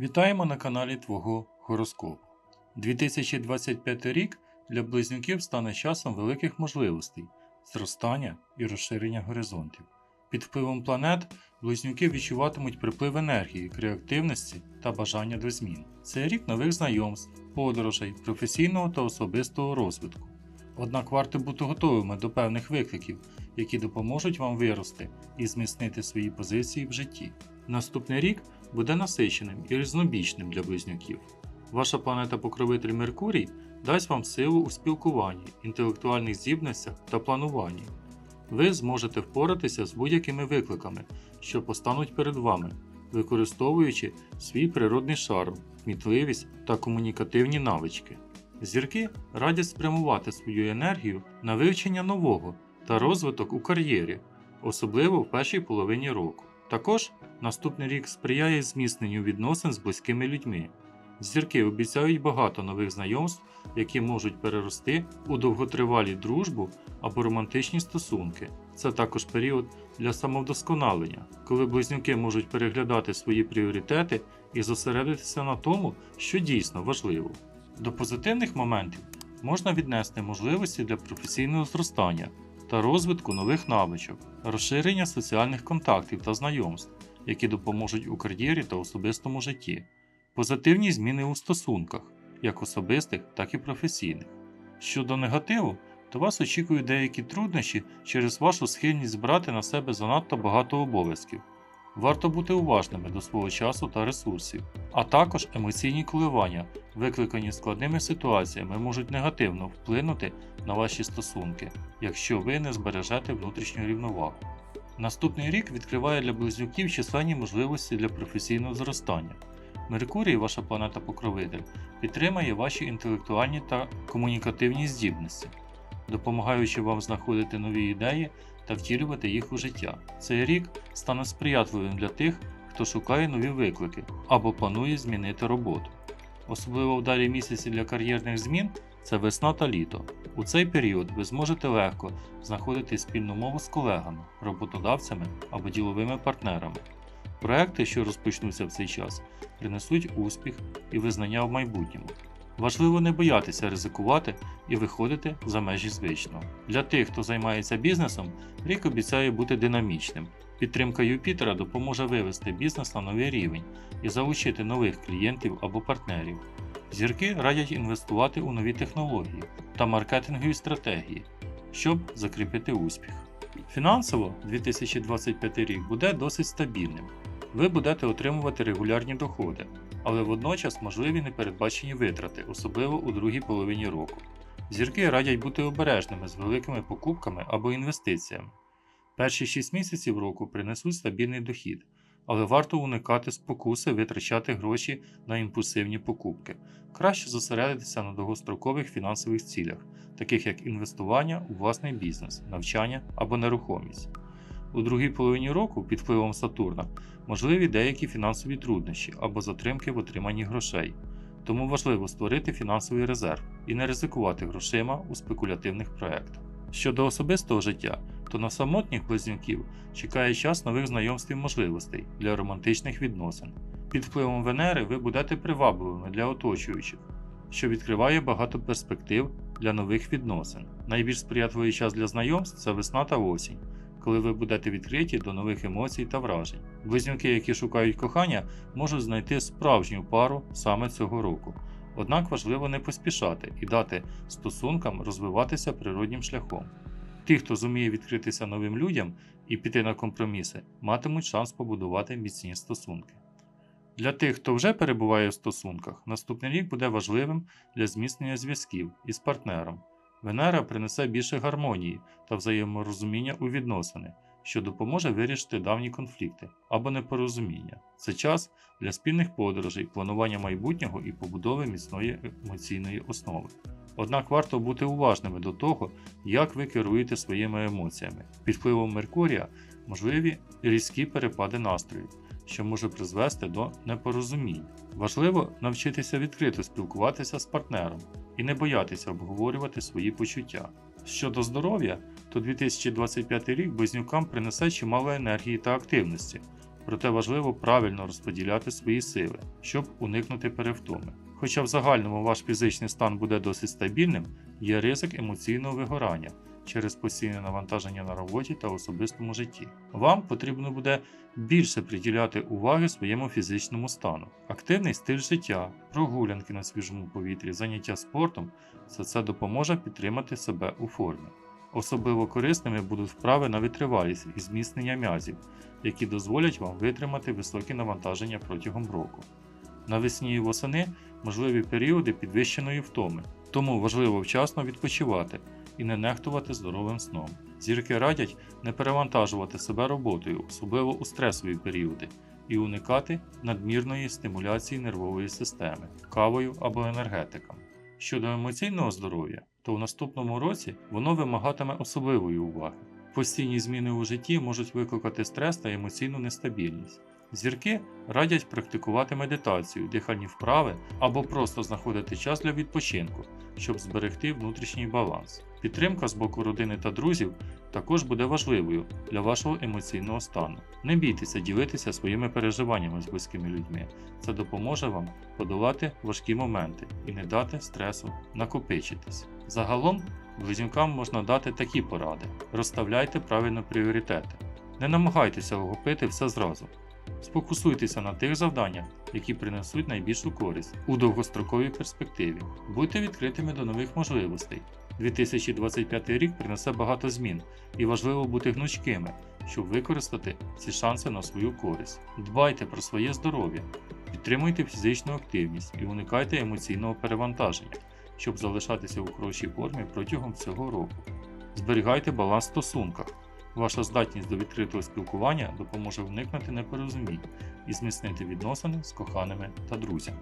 Вітаємо на каналі Твого Гороскопу. 2025 рік для близнюків стане часом великих можливостей, зростання і розширення горизонтів. Під впливом планет близнюки відчуватимуть приплив енергії, креативності та бажання до змін. Це рік нових знайомств, подорожей, професійного та особистого розвитку. Однак варто бути готовими до певних викликів, які допоможуть вам вирости і зміцнити свої позиції в житті. Наступний рік буде насиченим і різнобічним для близнюків. Ваша планета-покровитель Меркурій дасть вам силу у спілкуванні, інтелектуальних здібностях та плануванні. Ви зможете впоратися з будь-якими викликами, що постануть перед вами, використовуючи свій природний шарм, кмітливість та комунікативні навички. Зірки радять спрямувати свою енергію на вивчення нового та розвиток у кар'єрі, особливо в першій половині року. Також наступний рік сприяє зміцненню відносин з близькими людьми. Зірки обіцяють багато нових знайомств, які можуть перерости у довготривалі дружбу або романтичні стосунки. Це також період для самовдосконалення, коли близнюки можуть переглядати свої пріоритети і зосередитися на тому, що дійсно важливо. До позитивних моментів можна віднести можливості для професійного зростання та розвитку нових навичок, розширення соціальних контактів та знайомств, які допоможуть у кар'єрі та особистому житті, позитивні зміни у стосунках, як особистих, так і професійних. Щодо негативу, то вас очікують деякі труднощі через вашу схильність брати на себе занадто багато обов'язків. Варто бути уважними до свого часу та ресурсів, а також емоційні коливання, викликані складними ситуаціями, можуть негативно вплинути на ваші стосунки, якщо ви не збережете внутрішню рівновагу. Наступний рік відкриває для близнюків численні можливості для професійного зростання. Меркурій, ваша планета-покровитель, підтримає ваші інтелектуальні та комунікативні здібності, допомагаючи вам знаходити нові ідеї та втілювати їх у життя. Цей рік стане сприятливим для тих, хто шукає нові виклики або планує змінити роботу. Особливо в далі місяці для кар'єрних змін це весна та літо. У цей період ви зможете легко знаходити спільну мову з колегами, роботодавцями або діловими партнерами. Проекти, що розпочнуться в цей час, принесуть успіх і визнання в майбутньому. Важливо не боятися ризикувати і виходити за межі звичного. Для тих, хто займається бізнесом, рік обіцяє бути динамічним. Підтримка Юпітера допоможе вивести бізнес на новий рівень і залучити нових клієнтів або партнерів. Зірки радять інвестувати у нові технології та маркетингові стратегії, щоб закріпити успіх. Фінансово 2025 рік буде досить стабільним. Ви будете отримувати регулярні доходи, але водночас можливі непередбачені витрати, особливо у другій половині року. Зірки радять бути обережними з великими покупками або інвестиціями. Перші 6 місяців року принесуть стабільний дохід, але варто уникати спокуси витрачати гроші на імпульсивні покупки. Краще зосередитися на довгострокових фінансових цілях, таких як інвестування у власний бізнес, навчання або нерухомість. У другій половині року під впливом Сатурна можливі деякі фінансові труднощі або затримки в отриманні грошей, тому важливо створити фінансовий резерв і не ризикувати грошима у спекулятивних проєктах. Щодо особистого життя, то на самотніх близнюків чекає час нових знайомств і можливостей для романтичних відносин. Під впливом Венери ви будете привабливими для оточуючих, що відкриває багато перспектив для нових відносин. Найбільш сприятливий час для знайомств це весна та осінь, коли ви будете відкриті до нових емоцій та вражень. Близнюки, які шукають кохання, можуть знайти справжню пару саме цього року. Однак важливо не поспішати і дати стосункам розвиватися природнім шляхом. Ті, хто зуміє відкритися новим людям і піти на компроміси, матимуть шанс побудувати міцні стосунки. Для тих, хто вже перебуває в стосунках, наступний рік буде важливим для зміцнення зв'язків із партнером. Венера принесе більше гармонії та взаєморозуміння у відносини, що допоможе вирішити давні конфлікти або непорозуміння. Це час для спільних подорожей, планування майбутнього і побудови міцної емоційної основи. Однак варто бути уважними до того, як ви керуєте своїми емоціями. Під впливом Меркурія можливі різкі перепади настрою, що може призвести до непорозумінь. Важливо навчитися відкрито спілкуватися з партнером і не боятися обговорювати свої почуття. Щодо здоров'я, то 2025 рік близнюкам принесе чимало енергії та активності. проте важливо правильно розподіляти свої сили, щоб уникнути перевтоми. Хоча в загальному ваш фізичний стан буде досить стабільним, є ризик емоційного вигорання через постійне навантаження на роботі та особистому житті. Вам потрібно буде більше приділяти уваги своєму фізичному стану. Активний стиль життя, прогулянки на свіжому повітрі, заняття спортом все це допоможе підтримати себе у формі. Особливо корисними будуть вправи на витривалість і зміцнення м'язів, які дозволять вам витримати високі навантаження протягом року. Навесні і восени можливі періоди підвищеної втоми, тому важливо вчасно відпочивати і не нехтувати здоровим сном. Зірки радять не перевантажувати себе роботою, особливо у стресові періоди, і уникати надмірної стимуляції нервової системи, кавою або енергетиком. Щодо емоційного здоров'я, то в наступному році воно вимагатиме особливої уваги. Постійні зміни у житті можуть викликати стрес та емоційну нестабільність. Зірки радять практикувати медитацію, дихальні вправи або просто знаходити час для відпочинку, щоб зберегти внутрішній баланс. Підтримка з боку родини та друзів також буде важливою для вашого емоційного стану. Не бійтеся ділитися своїми переживаннями з близькими людьми. Це допоможе вам подолати важкі моменти і не дати стресу накопичитись. Загалом близнюкам можна дати такі поради: розставляйте правильно пріоритети. Не намагайтеся охопити все зразу. Сфокусуйтеся на тих завданнях, які принесуть найбільшу користь у довгостроковій перспективі. Будьте відкритими до нових можливостей. 2025 рік принесе багато змін, і важливо бути гнучкими, щоб використати ці шанси на свою користь. Дбайте про своє здоров'я, підтримуйте фізичну активність і уникайте емоційного перевантаження, щоб залишатися у хорошій формі протягом цього року. Зберігайте баланс в стосунках. Ваша здатність до відкритого спілкування допоможе уникнути непорозумінь і зміцнити відносини з коханими та друзями.